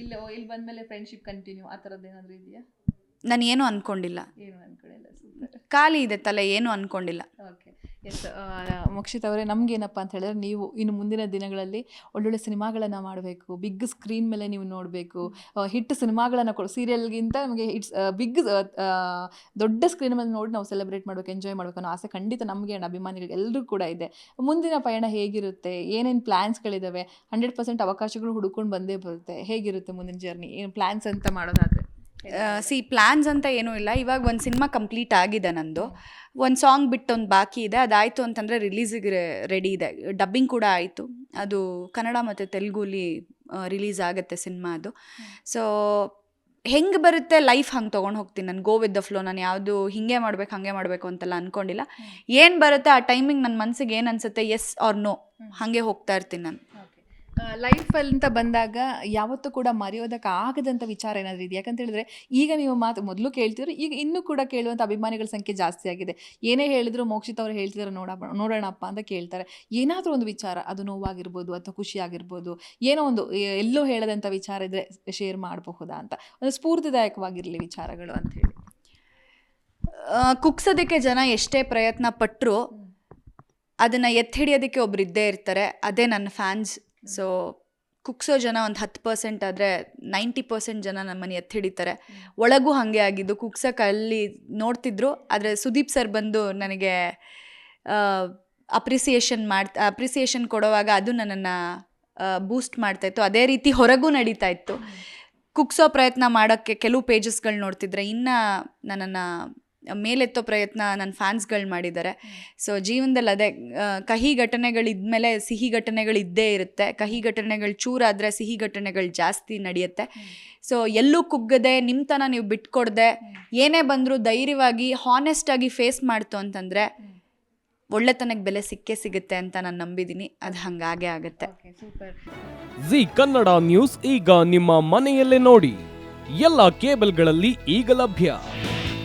ಇಲ್ಲಿ ಇಲ್ಲಿ ಬಂದ್ಮೇಲೆ ಫ್ರೆಂಡ್ಶಿಪ್ ಕಂಟಿನ್ಯೂ ಆ ಥರದ್ದು ಏನಾದರೂ ಇದೆಯಾ? ನಾನು ಏನು ಅನ್ಕೊಂಡಿಲ್ಲ. ಏನು ಅನ್ಕೊಂಡಿಲ್ಲ ಖಾಲಿ ಇದೆ ತಲೆ ಏನು ಅನ್ಕೊಂಡಿಲ್ಲ. ಓಕೆ ಎಸ್ ಮೋಕ್ಷಿತ್ ಅವರೇ ನಮಗೇನಪ್ಪ ಅಂತ ಹೇಳಿದ್ರೆ ನೀವು ಇನ್ನು ಮುಂದಿನ ದಿನಗಳಲ್ಲಿ ಒಳ್ಳೊಳ್ಳೆ ಸಿನಿಮಾಗಳನ್ನು ಮಾಡಬೇಕು. ಬಿಗ್ ಸ್ಕ್ರೀನ್ ಮೇಲೆ ನೀವು ನೋಡಬೇಕು. ಹಿಟ್ ಸಿನಿಮಾಗಳನ್ನು ಕೊಡು ಸೀರಿಯಲ್ಗಿಂತ ನಮಗೆ ಹಿಟ್ಸ್ ಬಿಗ್ ದೊಡ್ಡ ಸ್ಕ್ರೀನ್ ಮೇಲೆ ನೋಡಿ ನಾವು ಸೆಲೆಬ್ರೇಟ್ ಮಾಡಬೇಕು ಎಂಜಾಯ್ ಮಾಡಬೇಕು ಅನ್ನೋ ಆಸೆ ಖಂಡಿತ ನಮಗೆ ಅಭಿಮಾನಿಗಳಿಗೆ ಎಲ್ಲರೂ ಕೂಡ ಇದೆ. ಮುಂದಿನ ಪಯಣ ಹೇಗಿರುತ್ತೆ? ಏನೇನು ಪ್ಲ್ಯಾನ್ಸ್ಗಳಿದ್ದಾವೆ ಹಂಡ್ರೆಡ್ ಪರ್ಸೆಂಟ್ ಅವಕಾಶಗಳು ಹುಡುಕೊಂಡು ಬಂದೇ ಬರುತ್ತೆ. ಹೇಗಿರುತ್ತೆ ಮುಂದಿನ ಜರ್ನಿ? ಏನು ಪ್ಲ್ಯಾನ್ಸ್ ಅಂತ ಮಾಡೋದಾದರೆ? ಸಿ ಪ್ಲ್ಯಾನ್ಸ್ ಅಂತ ಏನೂ ಇಲ್ಲ. ಇವಾಗ ಒಂದು ಸಿನಿಮಾ ಕಂಪ್ಲೀಟ್ ಆಗಿದೆ ನಂದು. ಒಂದು ಸಾಂಗ್ ಬಿಟ್ಟು ಒಂದು ಬಾಕಿ ಇದೆ. ಅದಾಯಿತು ಅಂತಂದರೆ ರಿಲೀಸಿಗೆ ರೆಡಿ ಇದೆ. ಡಬ್ಬಿಂಗ್ ಕೂಡ ಆಯಿತು. ಅದು ಕನ್ನಡ ಮತ್ತು ತೆಲುಗುಲಿ ರಿಲೀಸ್ ಆಗುತ್ತೆ ಸಿನಿಮಾ ಅದು. ಸೊ ಹೆಂಗೆ ಬರುತ್ತೆ ಲೈಫ್ ಹಂಗೆ ತೊಗೊಂಡು ಹೋಗ್ತೀನಿ ನಾನು? ಗೋ ವಿತ್ ದ ಫ್ಲೋ ನಾನು ಯಾವುದು ಹಿಂಗೆ ಮಾಡ್ಬೇಕು ಹಾಗೆ ಮಾಡಬೇಕು ಅಂತೆಲ್ಲ ಅಂದ್ಕೊಂಡಿಲ್ಲ ಏನು ಬರುತ್ತೆ ಆ ಟೈಮಿಂಗ್ ನನ್ನ ಮನಸ್ಸಿಗೆ ಏನು ಅನಿಸುತ್ತೆ? ಎಸ್ ಆರ್ ನೋ ಹಾಗೆ ಹೋಗ್ತಾ ಇರ್ತೀನಿ ನಾನು. ಲೈಫ್ ಅಂತ ಬಂದಾಗ ಯಾವತ್ತೂ ಕೂಡ ಮರೆಯೋದಕ್ಕೆ ಆಗದಂಥ ವಿಚಾರ ಏನಾದರೂ ಇದೆ ಯಾಕಂತ ಹೇಳಿದ್ರೆ ಈಗ ನೀವು ಮಾತು ಮೊದಲು ಕೇಳ್ತಿದ್ರು ಈಗ ಇನ್ನೂ ಕೂಡ ಕೇಳುವಂಥ ಅಭಿಮಾನಿಗಳ ಸಂಖ್ಯೆ ಜಾಸ್ತಿ ಆಗಿದೆ. ಏನೇ ಹೇಳಿದ್ರು ಮೋಕ್ಷಿತ್ ಅವರು ಹೇಳ್ತಿದ್ರು ನೋಡ ನೋಡೋಣಪ್ಪ ಅಂತ ಕೇಳ್ತಾರೆ. ಏನಾದರೂ ಒಂದು ವಿಚಾರ ಅದು ನೋವಾಗಿರ್ಬೋದು ಅಥವಾ ಖುಷಿ ಆಗಿರ್ಬೋದು ಏನೋ ಒಂದು ಎಲ್ಲೋ ಹೇಳದಂಥ ವಿಚಾರ ಇದ್ರೆ ಶೇರ್ ಮಾಡಬಹುದಾ ಅಂತ. ಒಂದು ಸ್ಫೂರ್ತಿದಾಯಕವಾಗಿರಲಿ ವಿಚಾರಗಳು ಅಂತ ಹೇಳಿ. ಕುಗ್ಸೋದಕ್ಕೆ ಜನ ಎಷ್ಟೇ ಪ್ರಯತ್ನ ಪಟ್ಟರು ಅದನ್ನು ಎತ್ತಿ ಹಿಡಿಯೋದಕ್ಕೆ ಒಬ್ರು ಇದ್ದೇ ಇರ್ತಾರೆ. ಅದೇ ನನ್ನ ಫ್ಯಾನ್ಸ್ ಸೊ ಕುಗ್ಸೋ ಜನ ಒಂದು ಹತ್ತು ಪರ್ಸೆಂಟ್ ಆದರೆ ನೈಂಟಿ ಪರ್ಸೆಂಟ್ ಜನ ನಮ್ಮನ್ನು ಎತ್ತಿ ಹಿಡಿತಾರೆ. ಒಳಗೂ ಹಾಗೆ ಆಗಿದ್ದು. ಕುಗ್ಸಕ್ಕೆ ಅಲ್ಲಿ ನೋಡ್ತಿದ್ರು. ಆದರೆ ಸುದೀಪ್ ಸರ್ ಬಂದು ನನಗೆ ಅಪ್ರಿಸಿಯೇಷನ್ ಮಾಡ್ತಾ ಅಪ್ರಿಸಿಯೇಷನ್ ಕೊಡುವಾಗ ಅದು ನನ್ನನ್ನು ಬೂಸ್ಟ್ ಮಾಡ್ತಾಯಿತ್ತು ಅದೇ ರೀತಿ ಹೊರಗೂ ನಡೀತಾ ಇತ್ತು. ಕುಗ್ಸೋ ಪ್ರಯತ್ನ ಮಾಡೋಕ್ಕೆ ಕೆಲವು ಪೇಜಸ್ಗಳು ನೋಡ್ತಿದ್ರೆ ಇನ್ನು ನನ್ನನ್ನು ಮೇಲೆತ್ತೋ ಪ್ರಯತ್ನ ನನ್ನ ಫ್ಯಾನ್ಸ್ಗಳು ಮಾಡಿದ್ದಾರೆ. ಸೊ ಜೀವನದಲ್ಲಿ ಅದೇ ಕಹಿ ಘಟನೆಗಳಿದ್ಮೇಲೆ ಸಿಹಿ ಘಟನೆಗಳು ಇದ್ದೇ ಇರುತ್ತೆ. ಕಹಿ ಘಟನೆಗಳು ಚೂರಾದರೆ ಸಿಹಿ ಘಟನೆಗಳು ಜಾಸ್ತಿ ನಡೆಯುತ್ತೆ. ಸೊ ಎಲ್ಲೂ ಕುಗ್ಗದೆ ನಿಮ್ತನ ನೀವು ಬಿಟ್ಕೊಡ್ದೆ ಏನೇ ಬಂದರೂ ಧೈರ್ಯವಾಗಿ ಹಾನೆಸ್ಟಾಗಿ ಫೇಸ್ ಮಾಡ್ತು ಅಂತಂದರೆ ಒಳ್ಳೆತನಕ್ಕೆ ಬೆಲೆ ಸಿಕ್ಕೇ ಸಿಗುತ್ತೆ ಅಂತ ನಾನು ನಂಬಿದ್ದೀನಿ ಅದು ಹಂಗಾಗೆ ಆಗುತ್ತೆ. ಸೂಪರ್. ಜಿ ಕನ್ನಡ ನ್ಯೂಸ್ ಈಗ ನಿಮ್ಮ ಮನೆಯಲ್ಲೇ ನೋಡಿ. ಎಲ್ಲ ಕೇಬಲ್ಗಳಲ್ಲಿ ಈಗ ಲಭ್ಯ.